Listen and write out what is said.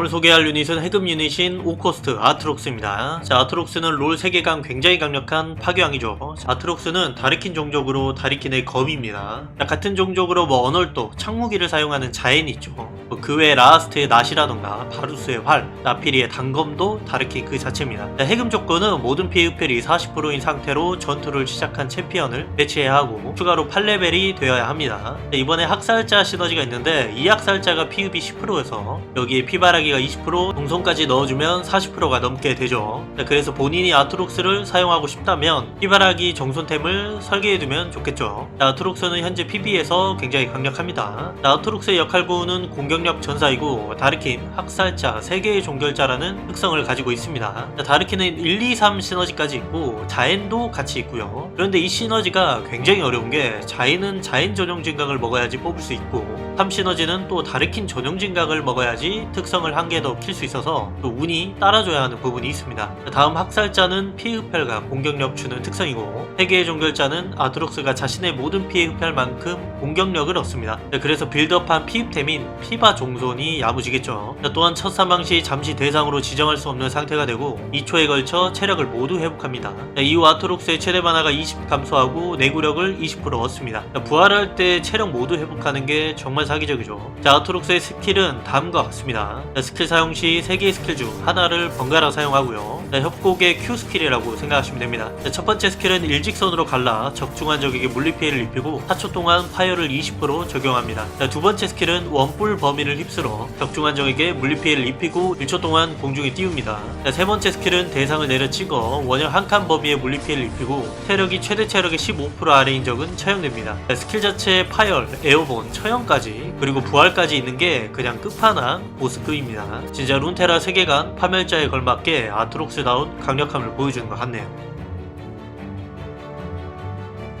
오늘 소개할 유닛은 해금 유닛인 오코스트 아트록스입니다. 자, 아트록스는 롤 세계관 굉장히 강력한 파괴왕이죠. 자, 아트록스는 다리킨 종족으로 다리킨의 검입니다. 자, 같은 종족으로 뭐 언얼도, 창무기를 사용하는 자엔이 있죠. 뭐 그 외 라스트의 낫이라던가 바루스의 활, 나피리의 단검도 다르킨 그 자체입니다. 자, 해금 조건은 모든 흡혈이 40%인 상태로 전투를 시작한 챔피언을 배치해야 하고 추가로 8레벨이 되어야 합니다. 자, 이번에 학살자 시너지가 있는데 이 학살자가 피흡이 10%여서 여기에 피바라기 가 20% 동선까지 넣어주면 40%가 넘게 되죠. 자, 그래서 본인이 아트록스를 사용하고 싶다면 피바라기 정손템을 설계해두면 좋겠죠. 자, 아트록스는 현재 PB에서 굉장히 강력합니다. 자, 아트록스의 역할구는 공격력 전사이고 다르킨, 학살자, 세계의 종결자라는 특성을 가지고 있습니다. 자, 다르킨은 1, 2, 3 시너지까지 있고 자엔도 같이 있고요. 그런데 이 시너지가 굉장히 어려운 게 자엔은 자엔 전용 진각을 먹어야지 뽑을 수 있고 3 시너지는 또 다르킨 전용 진각을 먹어야지 특성을 한 개 더 킬 수 있어서 또 운이 따라줘야 하는 부분이 있습니다. 자, 다음 학살자는 피해 흡혈과 공격력 주는 특성이고 세계의 종결자는 아트록스가 자신의 모든 피해 흡혈만큼 공격력을 얻습니다. 자, 그래서 빌드업한 피흡템인 피바 종손이 야무지겠죠. 자, 또한 첫 사망 시 잠시 대상으로 지정할 수 없는 상태가 되고 2초에 걸쳐 체력을 모두 회복합니다. 자, 이후 아트록스의 최대 만화가 20 감소하고 내구력을 20% 얻습니다. 자, 부활할 때 체력 모두 회복하는 게 정말 사기적이죠. 자, 아트록스의 스킬은 다음과 같습니다. 자, 스킬 사용 시 3개의 스킬 중 하나를 번갈아 사용하고요. 자, 협곡의 Q 스킬이라고 생각하시면 됩니다. 자, 첫 번째 스킬은 일직선으로 갈라 적중한 적에게 물리 피해를 입히고 4초 동안 파이어를 20% 적용합니다. 자, 두 번째 스킬은 원뿔 범위를 휩쓸어 적중한 적에게 물리 피해를 입히고 1초 동안 공중에 띄웁니다. 자, 세 번째 스킬은 대상을 내려찍어 원형 한 칸 범위에 물리 피해를 입히고 체력이 최대 체력의 15% 아래인 적은 처형됩니다. 자, 스킬 자체에 파열, 에어본, 처형까지 그리고 부활까지 있는 게 그냥 끝판왕 보스급입 니다. 진짜 룬테라 세계관 파멸자에 걸맞게 아트록스다운 강력함을 보여주는 것 같네요.